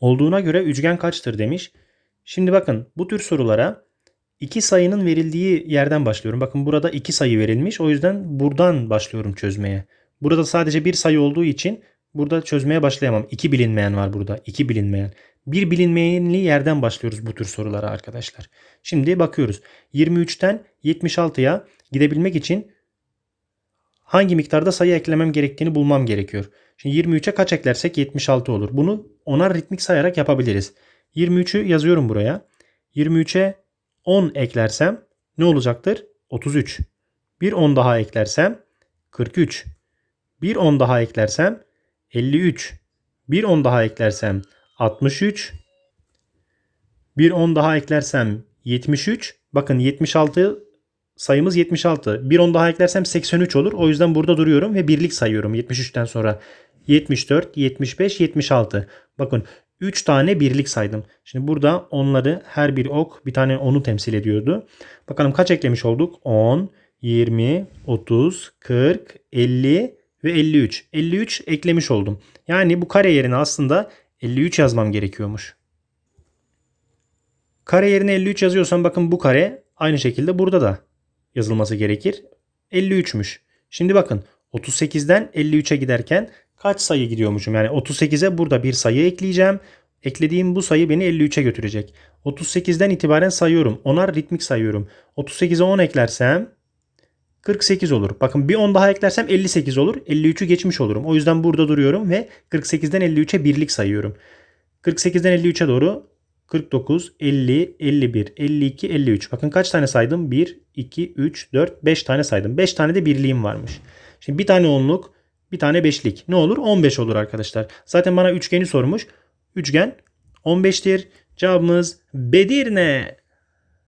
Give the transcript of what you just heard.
Olduğuna göre üçgen kaçtır demiş. Şimdi bakın bu tür sorulara iki sayının verildiği yerden başlıyorum. Bakın burada iki sayı verilmiş. O yüzden buradan başlıyorum çözmeye. Burada sadece bir sayı olduğu için burada çözmeye başlayamam. İki bilinmeyen var burada. İki bilinmeyen. Bir bilinmeyenli yerden başlıyoruz bu tür sorulara arkadaşlar. Şimdi bakıyoruz. 23'ten 76'ya gidebilmek için hangi miktarda sayı eklemem gerektiğini bulmam gerekiyor. Şimdi 23'e kaç eklersek 76 olur. Bunu onar ritmik sayarak yapabiliriz. 23'ü yazıyorum buraya. 23'e 10 eklersem ne olacaktır? 33. Bir 10 daha eklersem 43. Bir 10 daha eklersem 53. Bir 10 daha eklersem 63. Bir 10 daha eklersem 73. Bakın 76 sayımız 76. Bir 10 daha eklersem 83 olur. O yüzden burada duruyorum ve birlik sayıyorum 73'ten sonra. 74, 75, 76. Bakın 3 tane birlik saydım. Şimdi burada onları her bir ok bir tane onu temsil ediyordu. Bakalım kaç eklemiş olduk? 10, 20, 30, 40, 50 ve 53. 53 eklemiş oldum. Yani bu kare yerine aslında 53 yazmam gerekiyormuş. Kare yerine 53 yazıyorsam bakın bu kare aynı şekilde burada da yazılması gerekir. 53'müş. Şimdi bakın 38'den 53'e giderken kaç sayı gidiyormuşum? Yani 38'e burada bir sayı ekleyeceğim. Eklediğim bu sayı beni 53'e götürecek. 38'den itibaren sayıyorum. Onar ritmik sayıyorum. 38'e 10 eklersem 48 olur. Bakın bir 10 daha eklersem 58 olur. 53'ü geçmiş olurum. O yüzden burada duruyorum ve 48'den 53'e birlik sayıyorum. 48'den 53'e doğru 49, 50, 51, 52, 53. Bakın kaç tane saydım? 1, 2, 3, 4, 5 tane saydım. 5 tane de birliğim varmış. Şimdi bir tane onluk, bir tane beşlik. Ne olur? 15 olur arkadaşlar. Zaten bana üçgeni sormuş. Üçgen 15'tir. Cevabımız Bedirne.